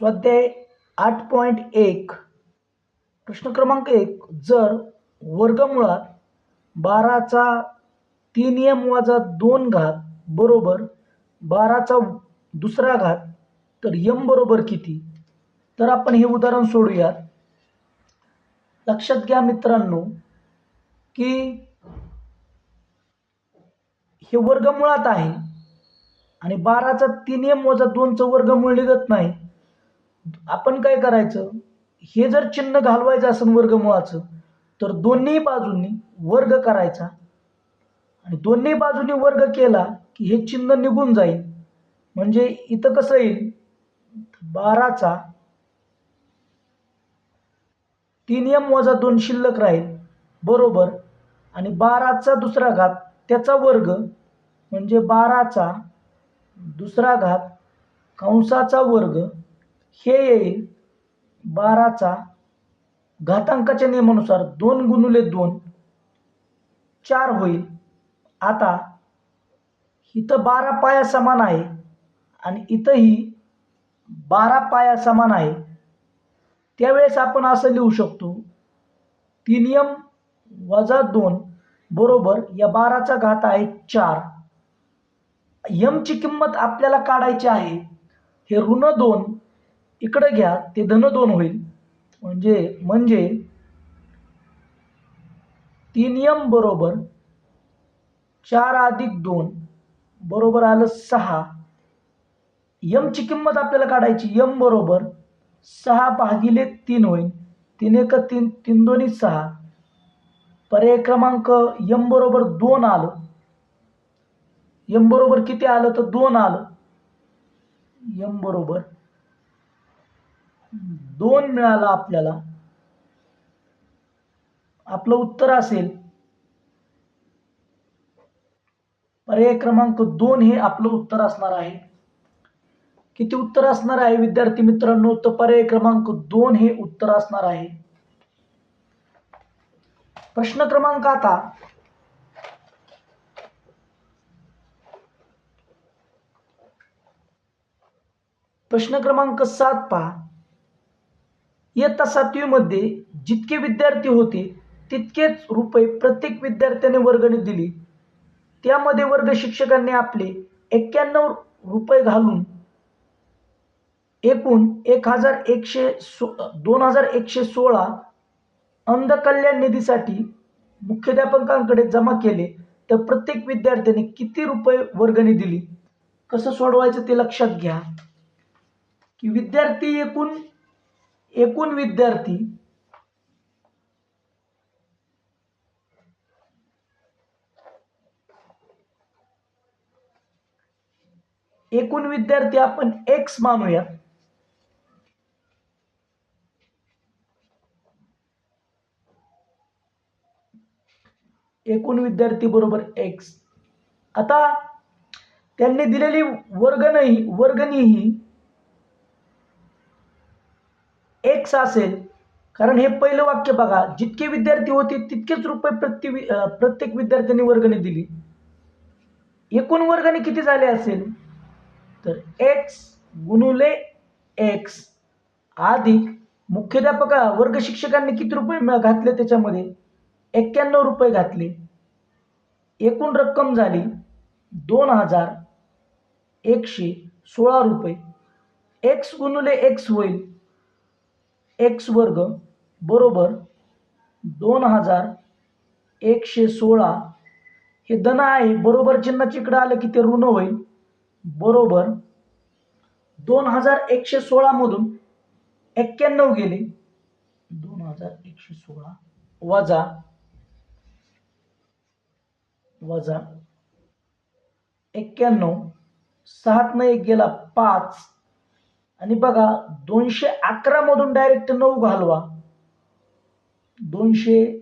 स्वाध्याय आठ पॉईंट एक. प्रश्न क्रमांक एक जर वर्गमुळात बाराचा तीन एम वजा दोन घात बरोबर बाराचा दुसरा घात तर यम बरोबर किती? तर आपण हे उदाहरण सोडूयात. लक्षात घ्या मित्रांनो की हे वर्गमुळात आहे आणि बाराचा तीन एम वजा दोनचं वर्गमूळ निघत नाही. आपण काय करायचं? हे जर चिन्ह घालवायचं असेल वर्गमुळाचं तर दोन्ही बाजूंनी वर्ग करायचा. आणि दोन्ही बाजूंनी वर्ग केला की हे चिन्ह निघून जाईल. म्हणजे इथं कसं येईल? बाराचा तीन एम वजा दोन शिल्लक राहील. बरोबर. आणि बाराचा दुसरा घात त्याचा वर्ग म्हणजे बाराचा दुसरा घात कंसाचा वर्ग हे येईल. बाराचा घातांकाच्या नियमानुसार दोन गुणुले दोन चार होईल. आता इथं बारा पाया समान आहे आणि इथंही बारा पाया समान आहे. त्यावेळेस आपण असं लिहू शकतो तीन यम वजा दोन बरोबर या बाराचा घात आहे चार. यमची किंमत आपल्याला काढायची आहे. हे ऋण दोन इकडं घ्या ते धन दोन होईल. म्हणजे म्हणजे तीन यम बरोबर चार अधिक दोन बरोबर आलं सहा. यमची किंमत आपल्याला काढायची यम बरोबर सहा भागिले तीन होईल. तीन एक तीन तीन दोन्ही सहा. पर्याय क्रमांक यम बरोबर दोन आलं. यम बरोबर किती आलं? तर दोन आलं. यम बरोबर दोन मिळाला आपल्याला. आपलं उत्तर असेल. पर्याय क्रमांक दोन हे आपलं उत्तर असणार आहे. किती उत्तर असणार आहे? विद्यार्थी मित्रांनो तर पर्याय क्रमांक दोन हे उत्तर असणार आहे. प्रश्न क्रमांक आता. प्रश्न क्रमांक सात पहा. इयत्ता सातवीमध्ये जितके विद्यार्थी होते तितकेच रुपये प्रत्येक विद्यार्थ्याने वर्गणी दिली. त्यामध्ये वर्ग शिक्षकांनी आपले एक्क्याण्णव रुपये घालून एकूण एक हजार एकशे सो दोन हजार एकशे सोळा अंधकल्याण निधीसाठी मुख्याध्यापकांकडे जमा केले. तर प्रत्येक विद्यार्थ्याने किती रुपये वर्गणी दिली? कसं सोडवायचं ते लक्षात घ्या. की विद्यार्थी एकूण एकूण विद्यार्थी एकूण विद्यार्थी आपण एक्स मानूया. एकूण विद्यार्थी बरोबर एक्स आता त्यांनी दिलेली वर्गणी वर्गणी ही एक्स असेल कारण हे पहिलं वाक्य बघा जितके विद्यार्थी होते तितकेच रुपये प्रति प्रत्येक विद्यार्थ्यांनी वर्गणी दिली. एकूण वर्गणी किती झाले असेल? तर एक्स गुणुले एक्स अधिक मुख्याध्यापका वर्ग शिक्षकांनी किती रुपये घातले त्याच्यामध्ये? एक्क्याण्णव रुपये घातले. एकूण रक्कम झाली दोन हजार एकशे सोळा रुपये. एक्स गुणुले एक्स होईल एक्स वर्ग बरोबर दोन हजार एकशे सोळा. हे धन आहे बरोबर चिन्हाची इकडं आलं की ते ऋण होईल. बरोबर दोन हजार एकशे सोळामधून एक्क्याण्णव गेले. दोन हजार एकशे सोळा वजा वजा एक्क्याण्णव. सहातनं एक गेला पाच. आणि बघा दोनशे अकरा मधून डायरेक्ट नऊ घालवा. दोनशे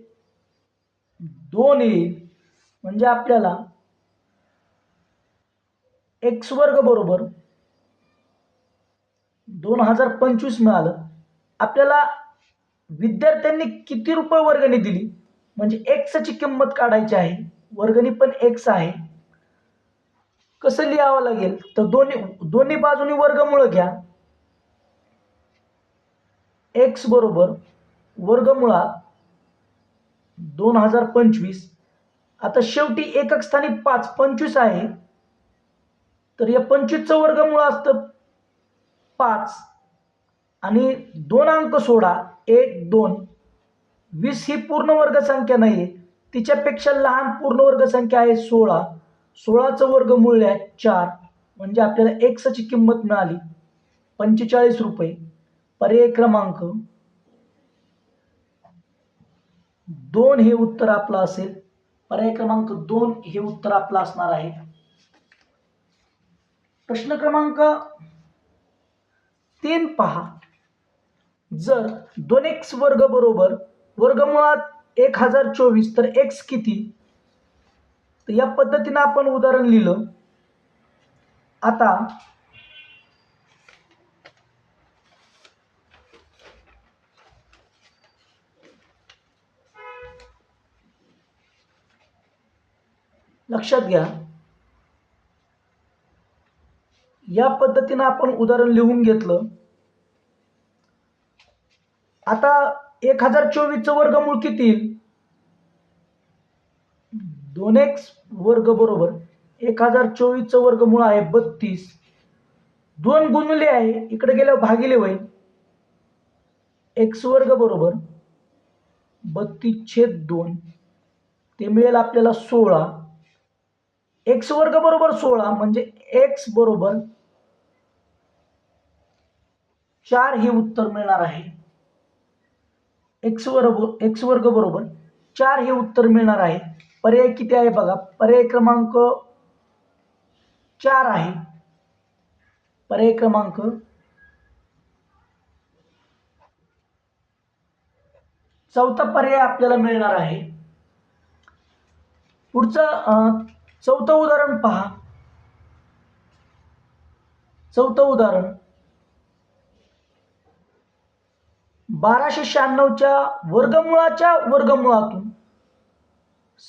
दोन येईल. म्हणजे आपल्याला एक्स वर्ग बरोबर दोन हजार पंचवीस मिळालं. आपल्याला विद्यार्थ्यांनी किती रुपये वर्गणी दिली? म्हणजे एक्सची किंमत काढायची आहे. वर्गणी पण एक्स आहे. कसं लिहावं लागेल? तर दोन्ही दोन्ही बाजूनी वर्गमुळं घ्या. एक्स बरोबर वर्गमुळात दोन हजार पंचवीस. आता शेवटी एकक स्थानी पाच पंचवीस आहे. तर या पंचवीसचं वर्गमुळ असतं पाच. आणि दोन अंक सोडा एक दोन. वीस ही पूर्ण वर्ग संख्या नाही आहे तिच्यापेक्षा लहान पूर्ण वर्ग संख्या आहे सोळा. सोळाचं वर्गमूल्य आहे चार. म्हणजे आपल्याला एक्सची किंमत मिळाली. पंचेचाळीस रुपये. पर्याय क्रमांक दोन हे उत्तर आपलं असेल. पर्याय क्रमांक दोन हे उत्तर आपलं असणार आहे. प्रश्न क्रमांक तीन पहा. जर दोन एक्स वर्ग बरोबर वर्गमुळात एक हजार चोवीस तर एक्स किती? तर या पद्धतीनं आपण उदाहरण लिहिलं. आता लक्षात घ्या. या पद्धतीनं आपण उदाहरण लिहून घेतलं. आता एक हजार चोवीसचं वर्गमूळ किती? येईल दोन एक्स वर्ग बरोबर एक हजार चोवीसचं वर्गमूळ आहे बत्तीस. दोन गुणले आहे इकडे गेल्यावर भागिले होईल. एक्स वर्ग बरोबर बत्तीस छेद दोन. ते मिळेल आपल्याला सोळा. एक्स वर्ग बरोबर सोळा म्हणजे एक्स बरोबर चार हे उत्तर मिळणार आहे. एक्स वर्ग एक्स वर्ग बरोबर चार हे उत्तर मिळणार आहे. पर्याय किती आहे बघा. पर्याय क्रमांक चार आहे. पर्याय क्रमांक चौथा पर्याय आपल्याला मिळणार आहे. पुढचं चौथं उदाहरण पहा. चौथं उदाहरण. बाराशे शहाण्णवच्या वर्गमुळाच्या वर्गमुळातून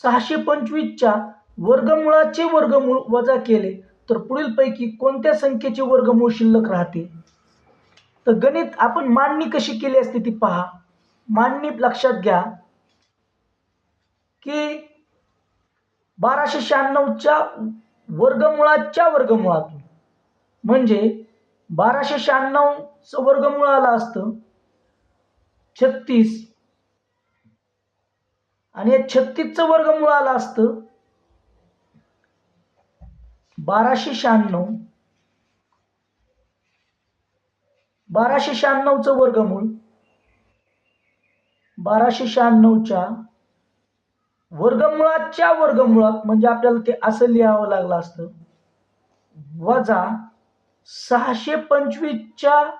सहाशे पंचवीसच्या वर्गमुळाचे वर्गमूळ वजा केले तर पुढीलपैकी कोणत्या संख्येचे वर्गमूळ शिल्लक राहते तर गणित आपण मांडणी कशी केली असते ती पहा. मांडणी लक्षात घ्या. की बाराशे शहाण्णवच्या वर्गमुळाच्या वर्गमुळातून. म्हणजे बाराशे शहाण्णवचं वर्गमूळ आलं असतं. छत्तीस. आणि या छत्तीसचं वर्गमूळ आलं असतं. बाराशे शहाण्णव. बाराशे शहाण्णवचं वर्गमूळ. बाराशे शहाण्णवच्या वर्गमुळाच्या वर्गमुळात म्हणजे आपल्याला ते असं लिहावं लागलं असतं. वजा सहाशे पंचवीसच्या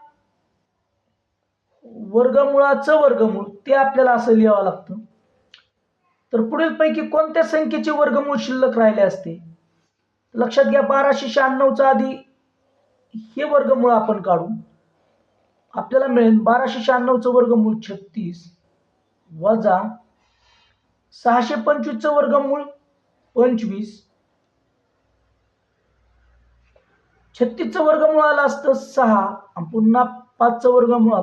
वर्गमुळाचं वर्गमूळ ते आपल्याला असं लिहावं लागतं. तर पुढीलपैकी कोणत्या संख्येचे वर्गमूळ शिल्लक राहिले असते? लक्षात घ्या बाराशे शहाण्णवचा आधी हे वर्गमूळ आपण काढू. आपल्याला मिळेल बाराशे शहाण्णवचं वर्गमूळ छत्तीस वजा सहाशे पंचवीसचं वर्गमूळ पंचवीस. छत्तीसचं वर्गमूळ आलं असतं सहा. आणि पुन्हा पाचचं वर्गमूळ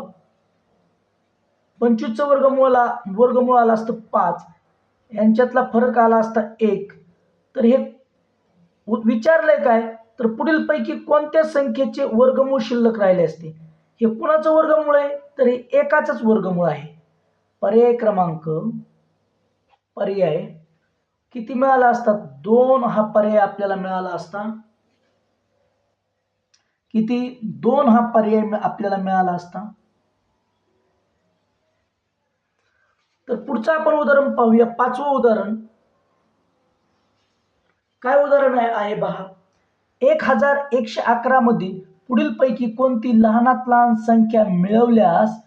पंचवीसचं वर्गमूळला वर्गमूळ आलं असतं पाच. यांच्यातला फरक आला असता एक. तर हे विचारलंय काय? तर पुढील पैकी कोणत्या संख्येचे वर्गमूळ शिल्लक राहिले असते? हे कुणाचं वर्गमूळ आहे? तर हे एकाच वर्गमूळ आहे. पर्याय क्रमांक पर्याय किती मिळाला असता दोन हा पर्याय आपल्याला मिळाला असता. किती? दोन हा पर्याय आपल्याला मिळाला असता. तर पुढचं आपण उदाहरण पाहूया. पाचवं उदाहरण. काय उदाहरण आहे? आहे पहा एक हजार एकशे अकरा मध्ये पुढीलपैकी कोणती लहानात लहान संख्या मिळवल्यास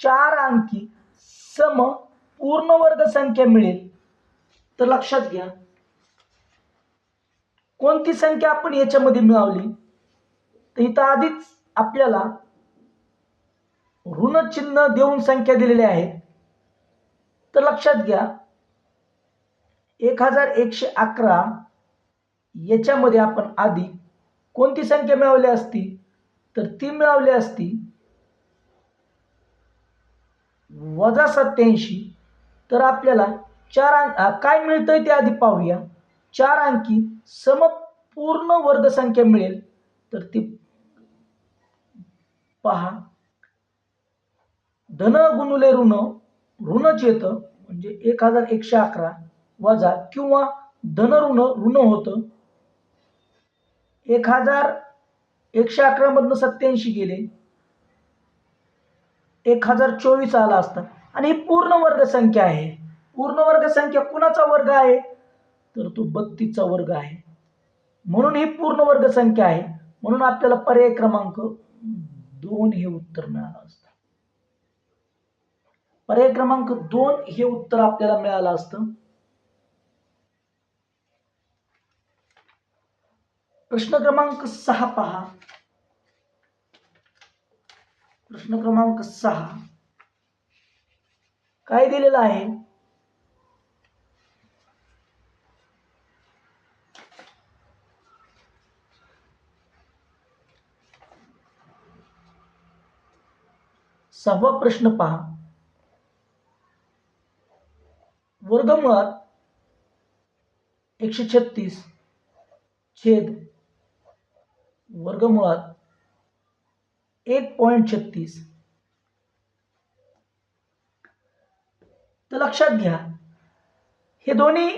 चार अंकी सम पूर्ण वर्ग संख्या मिळेल तर लक्षात घ्या. कोणती संख्या आपण याच्यामध्ये मिळवली? तर इथं आधीच आपल्याला ऋण चिन्ह देऊन संख्या दिलेल्या आहेत तर लक्षात घ्या. एक हजार एकशे अकरा याच्यामध्ये आपण आधी कोणती संख्या मिळवली असती? तर ती मिळवली असती वजा सत्याऐंशी तर आपल्याला चार अंक काय मिळतंय ते आधी पाहूया. चार अंकी समपूर्ण वर्गसंख्या मिळेल. तर ती पहा. धन गुणुले ऋण ऋणच येतं म्हणजे एक हजार एकशे अकरा वजा किंवा धन ऋण ऋण होतं. एक हजार एकशे अकरामधनं सत्याऐंशी गेले. एक हजार चोवीस आला असता. आणि ही पूर्ण वर्ग संख्या आहे. पूर्ण वर्ग संख्या कुणाचा वर्ग आहे? तर तो बत्तीसचा वर्ग आहे. म्हणून ही पूर्ण वर्ग संख्या आहे. म्हणून आपल्याला पर्याय क्रमांक दोन हे उत्तर मिळालं असतं. पर्याय क्रमांक दोन हे उत्तर आपल्याला मिळालं असतं. प्रश्न क्रमांक सहा पहा. प्रश्न क्रमांक सहा. काय दिलेलं आहे? सहावा प्रश्न पहा. वर्गमुळात एकशे छत्तीस छेद वर्गमुळात एक पॉईंट छत्तीस. तर लक्षात घ्या. हे दोन्ही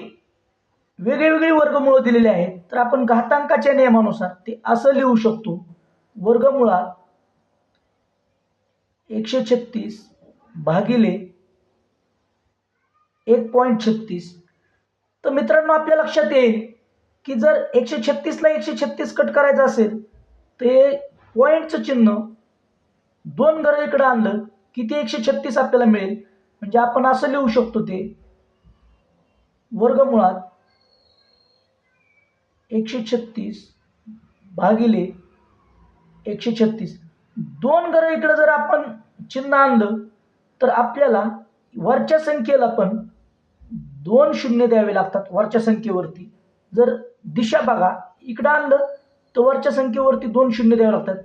वेगळे वेगळे वर्गमूळ दिलेले आहेत. तर आपण घातांकाच्या नियमानुसार ते असं लिहू शकतो. वर्गमुळात एकशे छत्तीस भागिले एक पॉईंट छत्तीस. तर मित्रांनो आपल्या लक्षात येईल की जर एकशे छत्तीसला एकशे छत्तीस कट करायचं असेल ते पॉईंटचं चिन्ह दोन घर इकडं आणलं की ते एकशे छत्तीस आपल्याला मिळेल. म्हणजे आपण असं लिहू शकतो ते. वर्गमुळात एकशे छत्तीस भागिले एकशे छत्तीस. दोन घर इकडं जर आपण चिन्ह आणलं तर आपल्याला वरच्या संख्येला पण दोन शून्य द्यावे लागतात वरच्या संख्येवरती. जर दिशा बघा इकडं आणलं तर वरच्या संख्येवरती दोन शून्य द्यावे लागतात.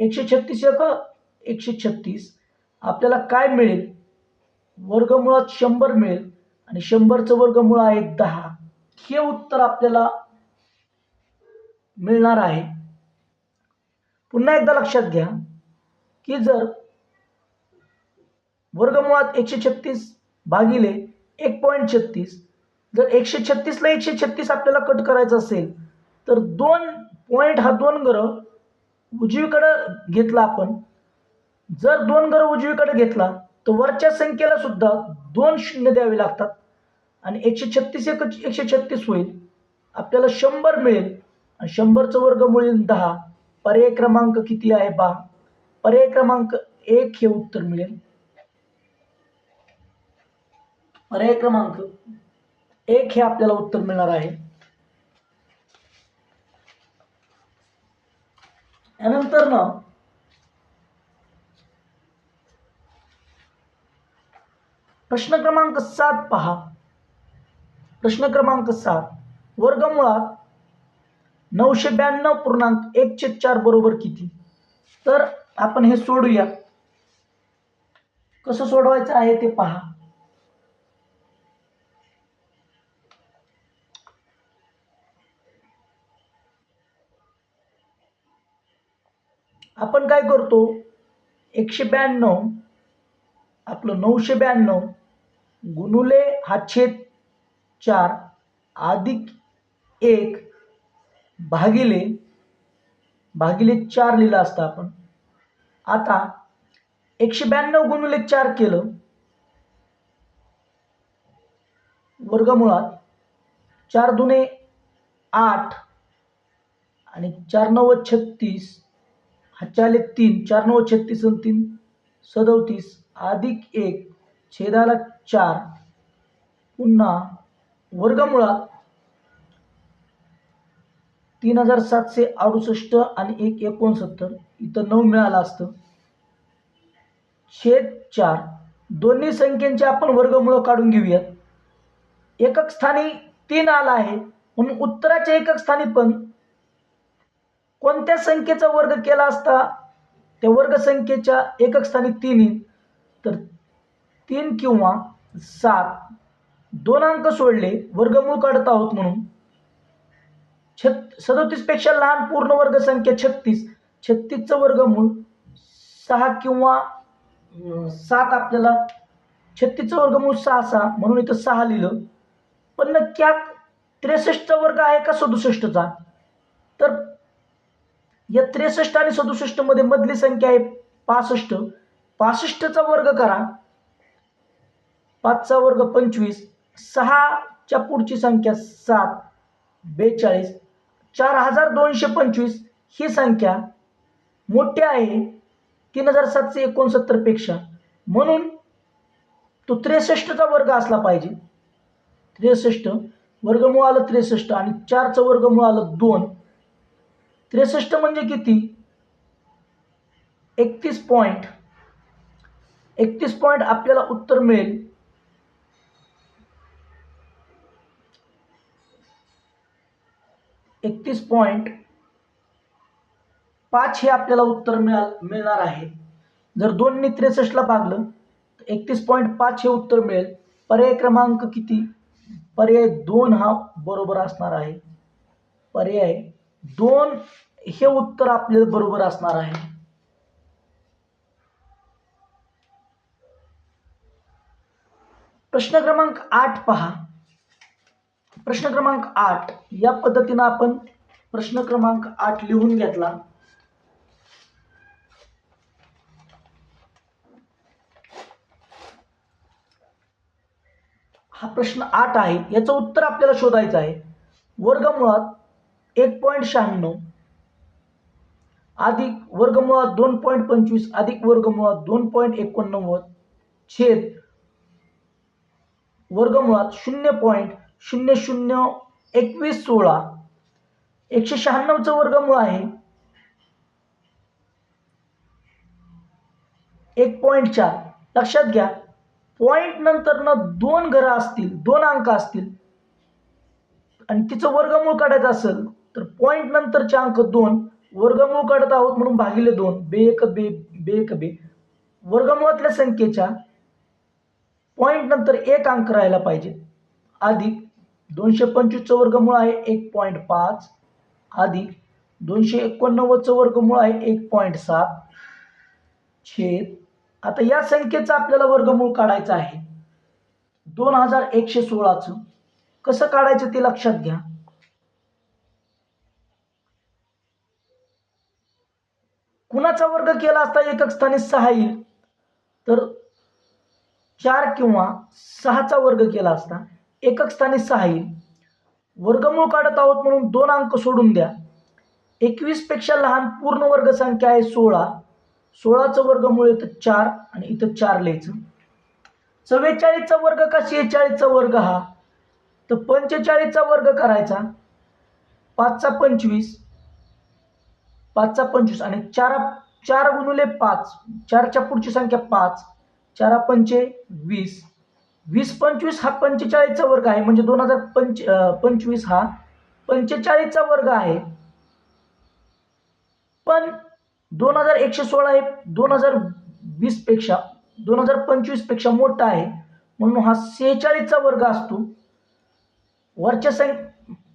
एकशे छत्तीस एक एकशे छत्तीस. आपल्याला काय मिळेल? वर्गमुळात शंभर मिळेल आणि शंभरचं वर्गमूळ आहे दहा. हे उत्तर आपल्याला मिळणार आहे. पुन्हा एकदा लक्षात घ्या की जर वर्गमुळात एकशे छत्तीस भागिले एक पॉईंट छत्तीस जर एकशे छत्तीसला एकशे छत्तीस आपल्याला कट करायचं असेल तर दोन पॉईंट हा दोन ग्रह उजवीकडं घेतला आपण. जर दोन ग्रह उजवीकडे घेतला तर वरच्या संख्येला सुद्धा दोन शून्य द्यावे लागतात. आणि एकशे छत्तीस एक एकशे छत्तीस होईल. आपल्याला शंभर मिळेल. आणि शंभरचं वर्ग मिळेल दहा. पर्याय क्रमांक किती आहे बा? पर्याय क्रमांक एक हे उत्तर मिळेल. पर्याय क्रमांक एक हे आपल्याला उत्तर मिळणार आहे. यानंतर ना प्रश्न क्रमांक सात पहा. प्रश्न क्रमांक सात. वर्गमुळात नऊशे ब्याण्णव पूर्णांक एकशे चार बरोबर किती? तर आपण हे सोडूया. कसं सोडवायचं आहे ते पहा. आपण काय करतो? एकशे ब्याण्णव आपलं नऊशे ब्याण्णव गुणुले हा छेद चार अधिक एक भागिले भागिले चार लिहिलं असतं आपण. आता एकशे ब्याण्णव गुणुले चार केलं. वर्गमुळात चार दुने आठ आणि चार नव्वद छत्तीस हा चाले तीन चार नव्वद छत्तीस आणि तीन सदोतीस अधिक एक छेदाला चार. पुन्हा वर्गमुळात तीन हजार सातशे अडुसष्ट आणि एक एकोणसत्तर. इथं नऊ मिळालं असतं. छेद चार. दोन्ही संख्येचे आपण वर्गमुळं काढून घेऊयात. एकक स्थानी तीन आला आहे. म्हणून उत्तराच्या एकक स्थानी पण कोणत्या संख्येचा वर्ग केला असता? त्या वर्गसंख्येच्या एकक स्थानी तीन येईल तर तीन किंवा सात. दोन अंक सोडले वर्गमूळ काढत आहोत म्हणून. छत सदोतीसपेक्षा लहान पूर्ण वर्ग संख्या छत्तीस. छत्तीसचं वर्गमूळ सहा किंवा सात आपल्याला. छत्तीसचं वर्गमूळ सहा सहा. म्हणून इथं सहा लिहिलं. पण नक्क्या त्रेसष्टचा वर्ग आहे का सदुसष्टचा? तर या त्रेसष्ट आणि सदुसष्टमध्ये मधली संख्या आहे पासष्ट. पासष्टचा वर्ग करा. पाचचा वर्ग पंचवीस सहाच्या पुढची संख्या सात बेचाळीस चार हजार दोनशे पंचवीस ही संख्या मोठी आहे तीन हजार सातशे एकोणसत्तरपेक्षा म्हणून तो त्रेसष्टचा वर्ग असला पाहिजे. त्रेसष्ट वर्गमूळ आलं त्रेसष्ट आणि चारचं वर्गमूळ आलं दोन. त्रेसष्ट म्हणजे किती? एकतीस पॉईंट एकतीस पॉईंट आपल्याला उत्तर मिळेल. एकतीस पॉईंट पाच हे आपल्याला उत्तर मिळाल मिळणार आहे. जर दोनने त्रेसष्टला भागलं तर एकतीस पॉईंट पाच हे उत्तर मिळेल. पर्याय क्रमांक किती? पर्याय दोन हा बरोबर असणार आहे. पर्याय दोन हे उत्तर आपल्याला बरोबर असणार आहे. प्रश्न क्रमांक आठ पहा. प्रश्न क्रमांक आठ. या पद्धतीनं आपण प्रश्न क्रमांक आठ लिहून घेतला. हा प्रश्न आठ आहे. याचं उत्तर आपल्याला शोधायचं आहे. वर्गमुळात एक पॉईंट शहाण्णव अधिक वर्गमुळात दोन पॉईंट पंचवीस अधिक वर्गमुळात दोन पॉईंट एकोणनव्वद छेद वर्गमुळात शून्य पॉईंट शून्य शून्य एकवीस सोळा. एकशे शहाण्णवचं वर्गमूळ आहे. एक पॉईंट चार. लक्षात घ्या. पॉईंट नंतर न दोन घरं असतील दोन अंक असतील. आणि तिचं वर्गमूळ काढायचं असेल तर पॉईंट नंतरचे अंक दोन वर्गमूळ काढत आहोत म्हणून भागिले दोन. बे एक बे बे एक बे. वर्गमुळातल्या संख्येच्या पॉईंट नंतर एक अंक राहायला पाहिजे. अधिक दोनशे पंचवीसचं वर्गमूळ आहे एक पॉईंट पाच अधिक दोनशे एकोणनव्वदचं वर्गमूळ आहे एक पॉईंट सात. छेद. आता या संख्येचं आपल्याला वर्गमूळ काढायचं आहे. दोन हजार एकशे सोळाचं. कसं काढायचं ते लक्षात घ्या. कुणाचा वर्ग केला असता एकक स्थानी सहा येईल? तर चार किंवा सहाचा वर्ग केला असता एकक स्थानी सहा येईल. वर्गमूळ काढत आहोत म्हणून दोन अंक सोडून द्या. एकवीसपेक्षा लहान पूर्ण वर्ग संख्या आहे सोळा. सोळाचं वर्गमूळ येतं चार आणि इथं चार लिहायचं. चव्वेचाळीसचा वर्ग का शेहेचाळीसचा वर्ग हा. तर पंचेचाळीसचा वर्ग करायचा. पाचचा पंचवीस. पाचचा पंचवीस आणि चारा चार गुणुले पाच. चारच्या पुढची संख्या पाच. चारा पंचे वीस. वीस पंचवीस हा पंचेचाळीसचा वर्ग आहे. म्हणजे दोन हजार पंच पंचवीस हा पंचेचाळीसचा वर्ग आहे. पण दोन हजार एकशे सोळा हे दोन हजार वीसपेक्षा दोन हजार पंचवीसपेक्षा मोठा आहे. म्हणून हा सेहेचाळीसचा वर्ग असतो. वरच्या सं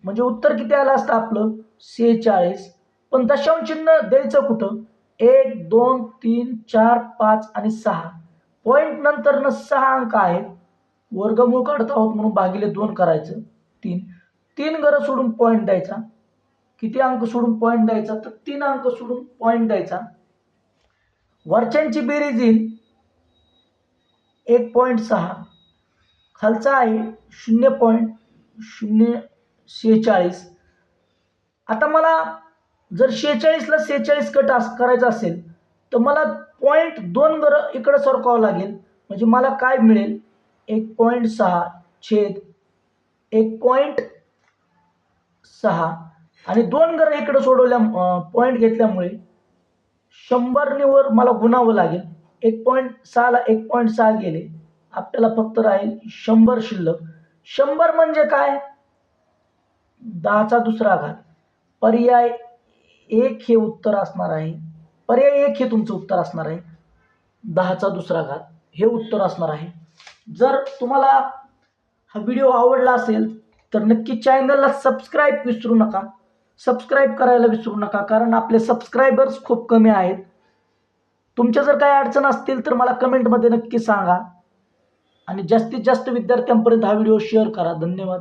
म्हणजे उत्तर किती आलं असतं आपलं? सेहेचाळीस. पण दशांश चिन्ह द्यायचं कुठं? एक दोन तीन चार पाच आणि सहा. पॉईंट नंतरनं सहा अंक आहेत. वर्गमूळ काढत आहोत म्हणून भागिले दोन करायचं तीन. तीन घरं सोडून पॉईंट द्यायचा. किती अंक सोडून पॉईंट द्यायचा? तर तीन अंक सोडून पॉईंट द्यायचा. वरच्यांची बेरीज येईल. एक पॉईंट सहा. खालचा आहे शून्य पॉईंट शून्य शेहेचाळीस. आता मला जर शेहेचाळीसला सेहेचाळीस कट अस करायचं असेल तर मला पॉईंट दोन घरं इकडं सरकावं लागेल. म्हणजे मला काय मिळेल? एक पॉईंट सहा छेद एक पॉईंट सहा. आणि दोन घर इकडं सोडवल्या पॉईंट घेतल्यामुळे शंभरने वर मला गुणावं लागेल. एक पॉईंट सहाला एक पॉईंट सहा गेले. आपल्याला फक्त राहील शंभर शिल्लक. शंभर म्हणजे काय? दहाचा दुसरा घात. पर्याय एक हे उत्तर असणार आहे. पर्याय एक हे तुमचं उत्तर असणार आहे. दहाचा दुसरा घात हे उत्तर असणार आहे. जर तुम्हाला हा व्हिडिओ आवडला असेल तर नक्की चॅनलला सबस्क्राईब विसरू नका. सबस्क्राईब करायला विसरू नका कारण आपले सबस्क्रायबर्स खूप कमी आहेत. तुमच्या जर काही अडचण असतील तर मला कमेंटमध्ये नक्की सांगा. आणि जास्तीत जास्त विद्यार्थ्यांपर्यंत हा व्हिडिओ शेअर करा. धन्यवाद.